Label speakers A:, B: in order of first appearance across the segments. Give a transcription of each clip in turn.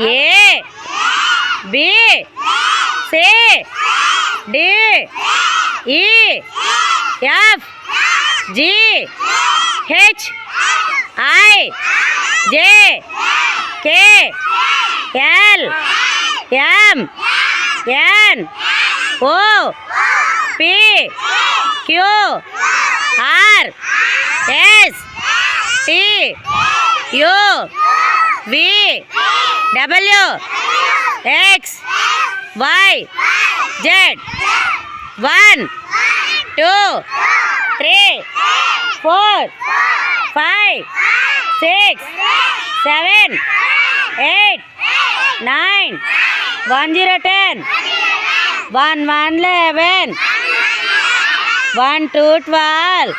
A: A B C D E F G H I J K L M N O P Q R S T U V W X Y Z. One two three four five six seven eight nine. One zero ten. One one eleven. One two twelve.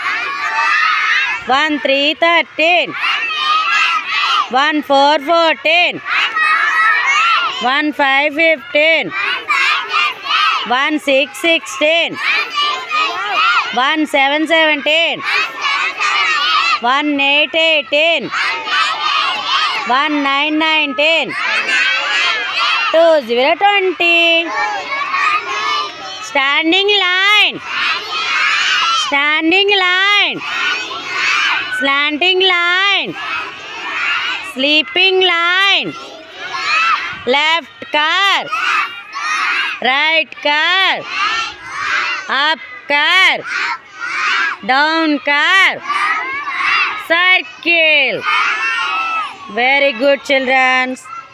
A: One three thirteen. One four fourteen one five fifteen. one six sixteen one seven seventeen one eight eighteen one nine nineteen two zero twenty standing line. standing line. slanting line. sleeping line left car. Right car. Up car. Down car. Circle. Very good children